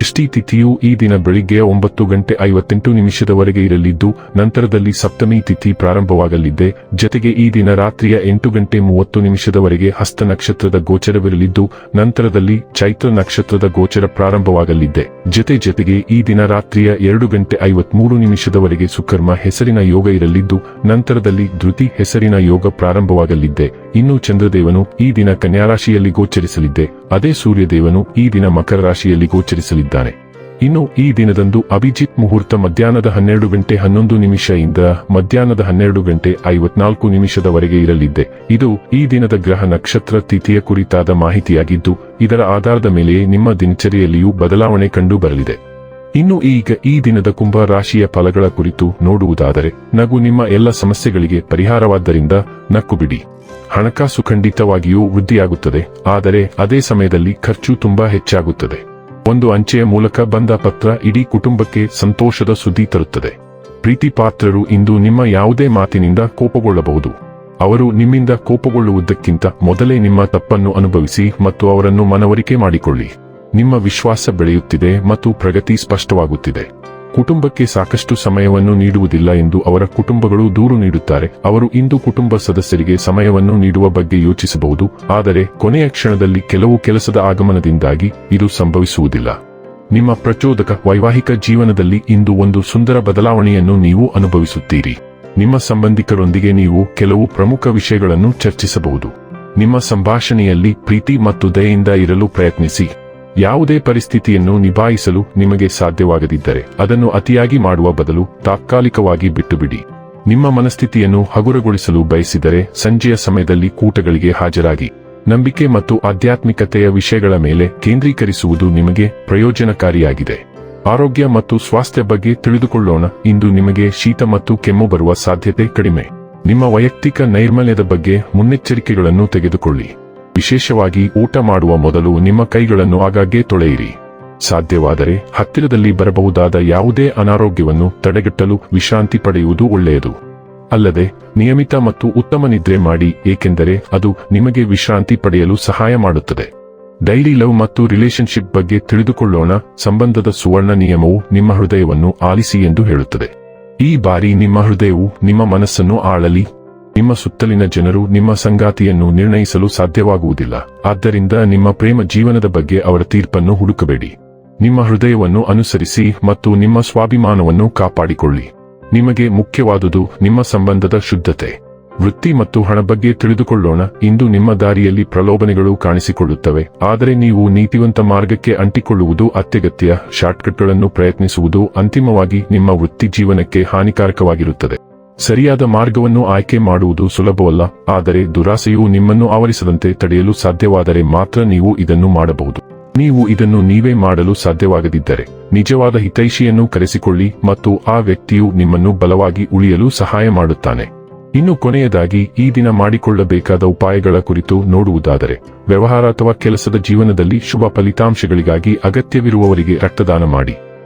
ಷಷ್ಠಿ ತಿಥಿಯು ಈ ದಿನ ಬೆಳಿಗ್ಗೆ ಒಂಬತ್ತು ಗಂಟೆ ಐವತ್ತೆಂಟು ನಿಮಿಷದವರೆಗೆ ಇರಲಿದ್ದು, ನಂತರದಲ್ಲಿ ಸಪ್ತಮಿ ತಿಥಿ ಪ್ರಾರಂಭವಾಗಲಿದೆ. ಜತೆಗೆ ಈ ದಿನ ರಾತ್ರಿಯ ಎಂಟು ಗಂಟೆ ಮೂವತ್ತು ನಿಮಿಷದವರೆಗೆ ಹಸ್ತ ನಕ್ಷತ್ರದ ಗೋಚರವಿರಲಿದ್ದು, ನಂತರದಲ್ಲಿ ಚೈತ್ರ ನಕ್ಷತ್ರದ ಗೋಚರ ಪ್ರಾರಂಭವಾಗಲಿದೆ. ಜತೆ ಜತೆಗೆ ಈ ದಿನ ರಾತ್ರಿಯ ಎರಡು ಗಂಟೆ ಐವತ್ಮೂರು ನಿಮಿಷದವರೆಗೆ ಸುಕರ್ಮ ಹೆಸರಿನ ಯೋಗ ಇರಲಿದ್ದು, ನಂತರದಲ್ಲಿ ಧೃತಿ ಹೆಸರಿನ ಯೋಗ ಪ್ರಾರಂಭವಾಗಲಿದೆ. ಇನ್ನು ಚಂದ್ರದೇವನು ಈ ದಿನ ಕನ್ಯಾರಾಶಿಯಲ್ಲಿ ಗೋಚರಿಸಲಿದ್ದೆ. ಅದೇ ಸೂರ್ಯದೇವನು ಈ ದಿನ ಮಕರ ರಾಶಿಯಲ್ಲಿ ಗೋಚರಿಸಲಿದ್ದಾನೆ. ಇನ್ನು ಈ ದಿನದಂದು ಅಭಿಜಿತ್ ಮುಹೂರ್ತ ಮಧ್ಯಾಹ್ನದ ಹನ್ನೆರಡು ಗಂಟೆ ಹನ್ನೊಂದು ನಿಮಿಷದಿಂದ ಮಧ್ಯಾಹ್ನದ ಹನ್ನೆರಡು ಗಂಟೆ ಐವತ್ನಾಲ್ಕು ನಿಮಿಷದವರೆಗೆ ಇರಲಿದ್ದೆ. ಇದು ಈ ದಿನದ ಗ್ರಹ ನಕ್ಷತ್ರ ತಿಥಿಯ ಕುರಿತಾದ ಮಾಹಿತಿಯಾಗಿದ್ದು, ಇದರ ಆಧಾರದ ಮೇಲೆಯೇ ನಿಮ್ಮ ದಿನಚರಿಯಲ್ಲಿಯೂ ಬದಲಾವಣೆ ಕಂಡು ಬರಲಿದೆ. ಇನ್ನು ಈಗ ಈ ದಿನದ ಕುಂಭ ರಾಶಿಯ ಫಲಗಳ ಕುರಿತು ನೋಡುವುದಾದರೆ, ನಗು ನಿಮ್ಮ ಎಲ್ಲ ಸಮಸ್ಯೆಗಳಿಗೆ ಪರಿಹಾರವಾದ್ದರಿಂದ ನಕ್ಕು ಬಿಡಿ ಹಣಕಾಸು ಖಂಡಿತವಾಗಿಯೂ ವೃದ್ಧಿಯಾಗುತ್ತದೆ, ಆದರೆ ಅದೇ ಸಮಯದಲ್ಲಿ ಖರ್ಚು ತುಂಬಾ ಹೆಚ್ಚಾಗುತ್ತದೆ. ಒಂದು ಅಂಚೆಯ ಮೂಲಕ ಬಂದ ಪತ್ರ ಇಡೀ ಕುಟುಂಬಕ್ಕೆ ಸಂತೋಷದ ಸುದ್ದಿ ತರುತ್ತದೆ. ಪ್ರೀತಿ ಪಾತ್ರರು ಇಂದು ನಿಮ್ಮ ಯಾವುದೇ ಮಾತಿನಿಂದ ಕೋಪಗೊಳ್ಳಬಹುದು. ಅವರು ನಿಮ್ಮಿಂದ ಕೋಪಗೊಳ್ಳುವುದಕ್ಕಿಂತ ಮೊದಲೇ ನಿಮ್ಮ ತಪ್ಪನ್ನು ಅನುಭವಿಸಿ ಮತ್ತು ಅವರನ್ನು ಮನವರಿಕೆ ಮಾಡಿಕೊಳ್ಳಿ. ನಿಮ್ಮ ವಿಶ್ವಾಸ ಬೆಳೆಯುತ್ತಿದೆ ಮತ್ತು ಪ್ರಗತಿ ಸ್ಪಷ್ಟವಾಗುತ್ತಿದೆ. ಕುಟುಂಬಕ್ಕೆ ಸಾಕಷ್ಟು ಸಮಯವನ್ನು ನೀಡುವುದಿಲ್ಲ ಎಂದು ಅವರ ಕುಟುಂಬಗಳು ದೂರು ನೀಡುತ್ತಾರೆ. ಅವರು ಇಂದು ಕುಟುಂಬ ಸದಸ್ಯರಿಗೆ ಸಮಯವನ್ನು ನೀಡುವ ಬಗ್ಗೆ ಯೋಚಿಸಬಹುದು, ಆದರೆ ಕೊನೆಯ ಕ್ಷಣದಲ್ಲಿ ಕೆಲವು ಕೆಲಸದ ಆಗಮನದಿಂದಾಗಿ ಇದು ಸಂಭವಿಸುವುದಿಲ್ಲ. ನಿಮ್ಮ ಪ್ರಚೋದಕ ವೈವಾಹಿಕ ಜೀವನದಲ್ಲಿ ಇಂದು ಒಂದು ಸುಂದರ ಬದಲಾವಣೆಯನ್ನು ನೀವು ಅನುಭವಿಸುತ್ತೀರಿ. ನಿಮ್ಮ ಸಂಬಂಧಿಕರೊಂದಿಗೆ ನೀವು ಕೆಲವು ಪ್ರಮುಖ ವಿಷಯಗಳನ್ನು ಚರ್ಚಿಸಬಹುದು. ನಿಮ್ಮ ಸಂಭಾಷಣೆಯಲ್ಲಿ ಪ್ರೀತಿ ಮತ್ತು ದಯೆಯಿಂದ ಇರಲು ಪ್ರಯತ್ನಿಸಿ. ಯಾವುದೇ ಪರಿಸ್ಥಿತಿಯನ್ನು ನಿಭಾಯಿಸಲು ನಿಮಗೆ ಸಾಧ್ಯವಾಗದಿದ್ದರೆ ಅದನ್ನು ಅತಿಯಾಗಿ ಮಾಡುವ ಬದಲು ತಾತ್ಕಾಲಿಕವಾಗಿ ಬಿಟ್ಟುಬಿಡಿ. ನಿಮ್ಮ ಮನಸ್ಥಿತಿಯನ್ನು ಹಗುರಗೊಳಿಸಲು ಬಯಸಿದರೆ ಸಂಜೆಯ ಸಮಯದಲ್ಲಿ ಕೂಟಗಳಿಗೆ ಹಾಜರಾಗಿ. ನಂಬಿಕೆ ಮತ್ತು ಆಧ್ಯಾತ್ಮಿಕತೆಯ ವಿಷಯಗಳ ಮೇಲೆ ಕೇಂದ್ರೀಕರಿಸುವುದು ನಿಮಗೆ ಪ್ರಯೋಜನಕಾರಿಯಾಗಿದೆ. ಆರೋಗ್ಯ ಮತ್ತು ಸ್ವಾಸ್ಥ್ಯ ಬಗ್ಗೆ ತಿಳಿದುಕೊಳ್ಳೋಣ, ಇಂದು ನಿಮಗೆ ಶೀತ ಮತ್ತು ಕೆಮ್ಮು ಬರುವ ಸಾಧ್ಯತೆ ಕಡಿಮೆ. ನಿಮ್ಮ ವೈಯಕ್ತಿಕ ನೈರ್ಮಲ್ಯದ ಬಗ್ಗೆ ಮುನ್ನೆಚ್ಚರಿಕೆಗಳನ್ನು ತೆಗೆದುಕೊಳ್ಳಿ. ವಿಶೇಷವಾಗಿ ಊಟ ಮಾಡುವ ಮೊದಲು ನಿಮ್ಮ ಕೈಗಳನ್ನು ಆಗಾಗ್ಗೆ ತೊಳೆಯಿರಿ. ಸಾಧ್ಯವಾದರೆ ಹತ್ತಿರದಲ್ಲಿ ಬರಬಹುದಾದ ಯಾವುದೇ ಅನಾರೋಗ್ಯವನ್ನು ತಡೆಗಟ್ಟಲು ವಿಶ್ರಾಂತಿ ಪಡೆಯುವುದು ಒಳ್ಳೆಯದು. ಅಲ್ಲದೆ ನಿಯಮಿತ ಮತ್ತು ಉತ್ತಮ ನಿದ್ರೆ ಮಾಡಿ, ಏಕೆಂದರೆ ಅದು ನಿಮಗೆ ವಿಶ್ರಾಂತಿ ಪಡೆಯಲು ಸಹಾಯ ಮಾಡುತ್ತದೆ. ಡೈಲಿ ಲವ್ ಮತ್ತು ರಿಲೇಶನ್ಶಿಪ್ ಬಗ್ಗೆ ತಿಳಿದುಕೊಳ್ಳೋಣ. ಸಂಬಂಧದ ಸುವರ್ಣ ನಿಯಮವು ನಿಮ್ಮ ಹೃದಯವನ್ನು ಆಲಿಸಿ ಎಂದು ಹೇಳುತ್ತದೆ. ಈ ಬಾರಿ ನಿಮ್ಮ ಹೃದಯವು ನಿಮ್ಮ ಮನಸ್ಸನ್ನು ಆಳಲಿ ನಿಮ್ಮ ಸುತ್ತಲಿನ ಜನರು ನಿಮ್ಮ ಸಂಗಾತಿಯನ್ನು ನಿರ್ಣಯಿಸಲು ಸಾಧ್ಯವಾಗುವುದಿಲ್ಲ. ಆದ್ದರಿಂದ ನಿಮ್ಮ ಪ್ರೇಮ ಜೀವನದ ಬಗ್ಗೆ ಅವರ ತೀರ್ಪನ್ನು ಹುಡುಕಬೇಡಿ. ನಿಮ್ಮ ಹೃದಯವನ್ನು ಅನುಸರಿಸಿ ಮತ್ತು ನಿಮ್ಮ ಸ್ವಾಭಿಮಾನವನ್ನು ಕಾಪಾಡಿಕೊಳ್ಳಿ. ನಿಮಗೆ ಮುಖ್ಯವಾದುದು ನಿಮ್ಮ ಸಂಬಂಧದ ಶುದ್ಧತೆ. ವೃತ್ತಿ ಮತ್ತು ಹಣ ಬಗ್ಗೆ ತಿಳಿದುಕೊಳ್ಳೋಣ. ಇಂದು ನಿಮ್ಮ ದಾರಿಯಲ್ಲಿ ಪ್ರಲೋಭನೆಗಳು ಕಾಣಿಸಿಕೊಳ್ಳುತ್ತವೆ. ಆದರೆ ನೀವು ನೀತಿವಂತ ಮಾರ್ಗಕ್ಕೆ ಅಂಟಿಕೊಳ್ಳುವುದು ಅತ್ಯಗತ್ಯ. ಶಾರ್ಟ್ಕಟ್ಗಳನ್ನು ಪ್ರಯತ್ನಿಸುವುದು ಅಂತಿಮವಾಗಿ ನಿಮ್ಮ ವೃತ್ತಿ ಜೀವನಕ್ಕೆ ಹಾನಿಕಾರಕವಾಗಿರುತ್ತದೆ. ಸರಿಯಾದ ಮಾರ್ಗವನ್ನು ಆಯ್ಕೆ ಮಾಡುವುದು ಸುಲಭವಲ್ಲ, ಆದರೆ ದುರಾಸೆಯು ನಿಮ್ಮನ್ನು ಆವರಿಸದಂತೆ ತಡೆಯಲು ಸಾಧ್ಯವಾದರೆ ಮಾತ್ರ ನೀವು ಇದನ್ನು ಮಾಡಬಹುದು. ನೀವು ಇದನ್ನು ನೀವೇ ಮಾಡಲು ಸಾಧ್ಯವಾಗದಿದ್ದರೆ, ನಿಜವಾದ ಹಿತೈಷಿಯನ್ನು ಕರೆಸಿಕೊಳ್ಳಿ ಮತ್ತು ಆ ವ್ಯಕ್ತಿಯು ನಿಮ್ಮನ್ನು ಬಲವಾಗಿ ಉಳಿಯಲು ಸಹಾಯ ಮಾಡುತ್ತಾನೆ. ಇನ್ನು ಕೊನೆಯದಾಗಿ, ಈ ದಿನ ಮಾಡಿಕೊಳ್ಳಬೇಕಾದ ಉಪಾಯಗಳ ಕುರಿತು ನೋಡುವುದಾದರೆ, ವ್ಯವಹಾರ ಅಥವಾ ಕೆಲಸದ ಜೀವನದಲ್ಲಿ ಶುಭ ಫಲಿತಾಂಶಗಳಿಗಾಗಿ ಅಗತ್ಯವಿರುವವರಿಗೆ ರಕ್ತದಾನ ಮಾಡಿ.